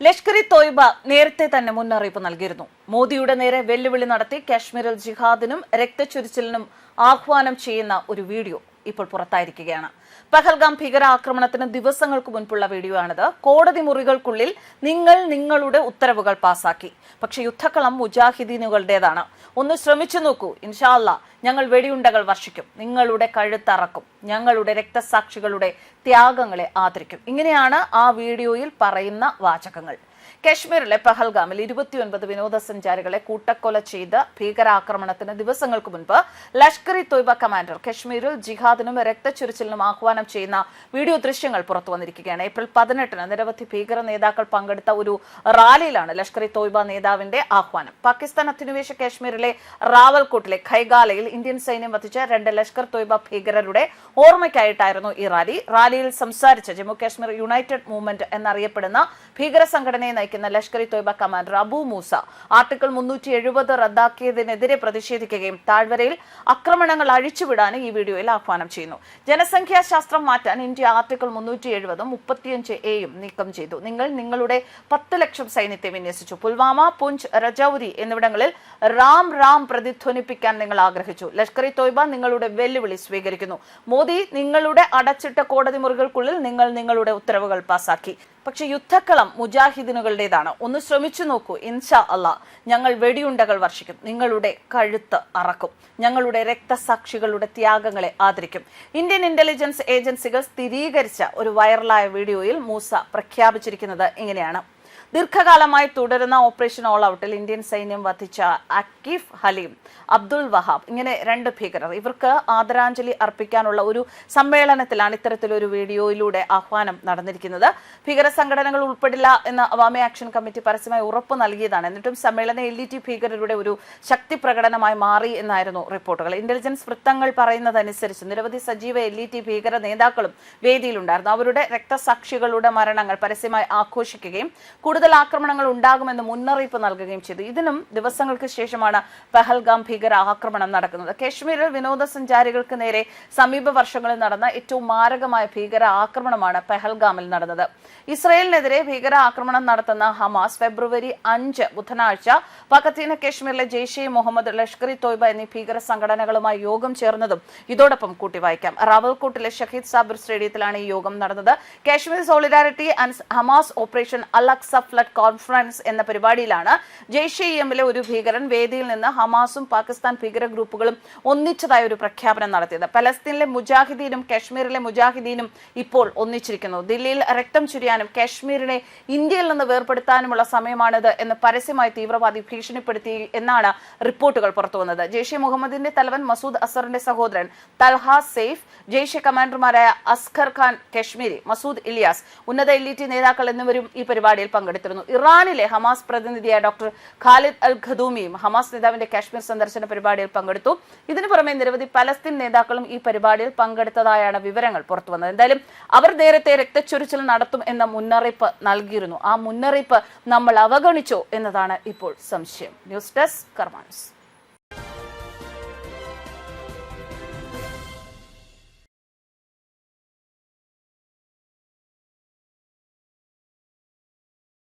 ലഷ്കർ ഇ തോയ്ബ നേരത്തെ തന്നെ മുന്നറിയിപ്പ് നൽകിയിരുന്നു. മോദിയുടെ നേരെ വെല്ലുവിളി നടത്തി കാശ്മീരിൽ ജിഹാദിനും രക്തച്ചൊരിച്ചിലിനും ആഹ്വാനം ചെയ്യുന്ന ഒരു വീഡിയോ. ഇപ്പോൾ പുറത്തായിരിക്കുകയാണ്. പഹൽഗാം ഭീകരാക്രമണത്തിന് ദിവസങ്ങൾക്ക് മുൻപുള്ള വീഡിയോ ആണിത് കോടതി മുറികൾക്കുള്ളിൽ നിങ്ങൾ നിങ്ങളുടെ ഉത്തരവുകൾ പാസാക്കി. പക്ഷെ യുദ്ധക്കളം മുജാഹിദീനുകളുടേതാണ്. ഒന്ന് ശ്രമിച്ചു നോക്കൂ. ഇൻഷാല്ല ഞങ്ങൾ വെടിയുണ്ടകൾ വർഷിക്കും. നിങ്ങളുടെ കഴുത്തറക്കും. ഞങ്ങളുടെ രക്തസാക്ഷികളുടെ ത്യാഗങ്ങളെ ആദരിക്കും. ഇങ്ങനെയാണ് ആ വീഡിയോയിൽ പറയുന്ന വാചകങ്ങൾ. കശ്മീരിലെ പഹൽഗാമിൽ ഇരുപത്തിയൊൻപത് വിനോദസഞ്ചാരികളെ കൂട്ടക്കൊല ചെയ്ത ഭീകരാക്രമണത്തിന് ദിവസങ്ങൾക്ക് മുൻപ് ലഷ്കർ ഇ തൊയ്ബ കമാൻഡർ കശ്മീരിൽ ജിഹാദിനും രക്തച്ചൊരിച്ചിലിനും ആഹ്വാനം ചെയ്യുന്ന വീഡിയോ ദൃശ്യങ്ങൾ പുറത്തു വന്നിരിക്കുകയാണ്. ഏപ്രിൽ പതിനെട്ടിന് നിരവധി ഭീകര നേതാക്കൾ പങ്കെടുത്ത ഒരു റാലിയിലാണ് ലഷ്കർ ഇ തൊയ്ബ നേതാവിന്റെ ആഹ്വാനം. പാകിസ്ഥാൻ അധിനിവേശ കശ്മീരിലെ റാവൽകോട്ടിലെ ഖൈഗാലയിൽ ഇന്ത്യൻ സൈന്യം വധിച്ച രണ്ട് ലഷ്കർ തൊയ്ബ ഭീകരരുടെ ഓർമ്മയ്ക്കായിട്ടായിരുന്നു ഈ റാലി. റാലിയിൽ സംസാരിച്ച ജമ്മു കാശ്മീർ യുണൈറ്റഡ് മൂവ്മെന്റ് എന്നറിയപ്പെടുന്ന ഭീകര സംഘടനയെ നയിക്കുന്ന ലഷ്കർ ഇ തോയ്ബ കമാൻഡർ അബു മൂസ ആർട്ടിക്കിൾ മുന്നൂറ്റി എഴുപത് റദ്ദാക്കിയതിനെതിരെ പ്രതിഷേധിക്കുകയും താഴ്വരയിൽ ആക്രമണങ്ങൾ അഴിച്ചുവിടാനും ഈ വീഡിയോയിൽ ആഹ്വാനം ചെയ്യുന്നു. ജനസംഖ്യാ ശാസ്ത്രം മാറ്റാൻ ഇന്ത്യ ആർട്ടിക്കിൾ മുന്നൂറ്റി എഴുപതും മുപ്പത്തിയഞ്ച് എയും നീക്കം ചെയ്തു. നിങ്ങൾ നിങ്ങളുടെ പത്ത് ലക്ഷം സൈന്യത്തെ വിന്യസിച്ചു. പുൽവാമ പുഞ്ച് രജൌരി എന്നിവിടങ്ങളിൽ റാം റാം പ്രതിധ്വനിപ്പിക്കാൻ നിങ്ങൾ ആഗ്രഹിച്ചു. ലഷ്കർ ഇ തോയ്ബ നിങ്ങളുടെ വെല്ലുവിളി സ്വീകരിക്കുന്നു. മോദി നിങ്ങളുടെ അടച്ചിട്ട കോടതി മുറികൾക്കുള്ളിൽ നിങ്ങൾ നിങ്ങളുടെ ഉത്തരവുകൾ പാസാക്കി. പക്ഷെ യുദ്ധക്കളം മുജാഹിദിനുകളുടേതാണ് ഒന്ന് ശ്രമിച്ചു നോക്കൂ. ഇൻഷാ അല്ല ഞങ്ങൾ വെടിയുണ്ടകൾ വർഷിക്കും. നിങ്ങളുടെ കഴുത്ത് അറക്കും. ഞങ്ങളുടെ രക്തസാക്ഷികളുടെ ത്യാഗങ്ങളെ ആദരിക്കും. ഇന്ത്യൻ ഇന്റലിജൻസ് ഏജൻസികൾ സ്ഥിരീകരിച്ച ഒരു വൈറലായ വീഡിയോയിൽ മൂസ പ്രഖ്യാപിച്ചിരിക്കുന്നത് ഇങ്ങനെയാണ്. ദീർഘകാലമായി തുടരുന്ന ഓപ്പറേഷൻ ഓൾ ഔട്ടിൽ ഇന്ത്യൻ സൈന്യം വധിച്ച അക്കിഫ് ഹലീം അബ്ദുൾ വഹാബ് ഇങ്ങനെ രണ്ട് ഭീകരർ. ഇവർക്ക് ആദരാഞ്ജലി അർപ്പിക്കാനുള്ള ഒരു സമ്മേളനത്തിലാണ് ഇത്തരത്തിലൊരു വീഡിയോയിലൂടെ ആഹ്വാനം നടന്നിരിക്കുന്നത്. ഭീകര സംഘടനകൾ ഉൾപ്പെടില്ല എന്ന് അവാമി ആക്ഷൻ കമ്മിറ്റി പരസ്യമായി ഉറപ്പ് നൽകിയതാണ്. എന്നിട്ടും സമ്മേളനം എൽ ഇ ടി ഭീകരരുടെ ഒരു ശക്തി പ്രകടനമായി മാറി എന്നായിരുന്നു റിപ്പോർട്ടുകൾ. ഇന്റലിജൻസ് വൃത്തങ്ങൾ പറയുന്നതനുസരിച്ച് നിരവധി സജീവ എൽ ഇ ടി ഭീകര നേതാക്കളും വേദിയിലുണ്ടായിരുന്നു. അവരുടെ രക്തസാക്ഷികളുടെ മരണങ്ങൾ പരസ്യമായി ആഘോഷിക്കുകയും കൂടുതൽ ആക്രമണങ്ങൾ ഉണ്ടാകുമെന്ന് മുന്നറിയിപ്പ് നൽകുകയും ചെയ്തു. ഇതിനും ദിവസങ്ങൾക്ക് ശേഷമാണ് പെഹൽഗാം ഭീകര ആക്രമണം നടക്കുന്നത്. കശ്മീരിൽ വിനോദസഞ്ചാരികൾക്ക് നേരെ സമീപ വർഷങ്ങളിൽ നടന്ന ഏറ്റവും മാരകമായ ഭീകര ആക്രമണമാണ് പെഹൽഗാമിൽ നടന്നത്. ഇസ്രയേലിനെതിരെ ഭീകര ആക്രമണം നടത്തുന്ന ഹമാസ് ഫെബ്രുവരി അഞ്ച് ബുധനാഴ്ച പകത്തീന കശ്മീരിലെ ജെയ്ഷെ മുഹമ്മദ് ലഷ്കർ ഇ തോയ്ബ എന്നീ ഭീകര സംഘടനകളുമായി യോഗം ചേർന്നതും ഇതോടൊപ്പം കൂട്ടിവായിക്കാം. റാവൽകോട്ടിലെ ഷഹീദ് സാബിർ സ്റ്റേഡിയത്തിലാണ് ഈ യോഗം നടന്നത്. Kashmir solidarity and Hamas operation al flood conference എന്ന പരിപാടിയിലാണ് ജെയ്ഷെ ഇ എമ്മിലെ ഒരു ഭീകരൻ വേദിയിൽ നിന്ന് ഹമാസും പാകിസ്ഥാൻ ഭീകര ഗ്രൂപ്പുകളും ഒന്നിച്ചതായ ഒരു പ്രഖ്യാപനം നടത്തിയത്. പലസ്തീനിലെ മുജാഹിദീനും കശ്മീരിലെ മുജാഹിദീനും ഇപ്പോൾ ഒന്നിച്ചിരിക്കുന്നു. ദില്ലിയിൽ രക്തം ചുരിയാനും കശ്മീരിനെ ഇന്ത്യയിൽ നിന്ന് വേർപെടുത്താനുമുള്ള സമയമാണിത് എന്ന് പരസ്യമായി തീവ്രവാദി ഭീഷണിപ്പെടുത്തി എന്നാണ് റിപ്പോർട്ടുകൾ പുറത്തുവന്നത് ജെയ്ഷെ മുഹമ്മദിന്റെ തലവൻ മസൂദ് അസറിന്റെ സഹോദരൻ തൽഹ സെയ്ഫ് ജെയ്ഷെ കമാൻഡർമാരായ അസ്ഖർ ഖാൻ കശ്മീരി മസൂദ് ഇലിയാസ് ഉന്നത എൽ നേതാക്കൾ എന്നിവരും ഈ പരിപാടിയിൽ പങ്കെടുത്തിരുന്നു ഇറാനിലെ ഹമാസ് പ്രതിനിധിയായ ഡോക്ടർ ഖാലിദ് അൽ ഖദൂമിയും ഹമാസ് നേതാവിന്റെ കാശ്മീർ സന്ദർശന പരിപാടിയിൽ പങ്കെടുത്തു. ഇതിനു പുറമെ നിരവധി പലസ്തീൻ നേതാക്കളും ഈ പരിപാടിയിൽ പങ്കെടുത്തതായാണ് വിവരങ്ങൾ പുറത്തു പുറത്തുവന്നത്. എന്തായാലും അവർ നേരത്തെ രക്തച്ചൊരിച്ചിൽ നടത്തും എന്ന മുന്നറിയിപ്പ് നൽകിയിരുന്നു. ആ മുന്നറിയിപ്പ് നമ്മൾ അവഗണിച്ചോ എന്നതാണ് ഇപ്പോൾ സംശയം. News desk കർമാൻസ്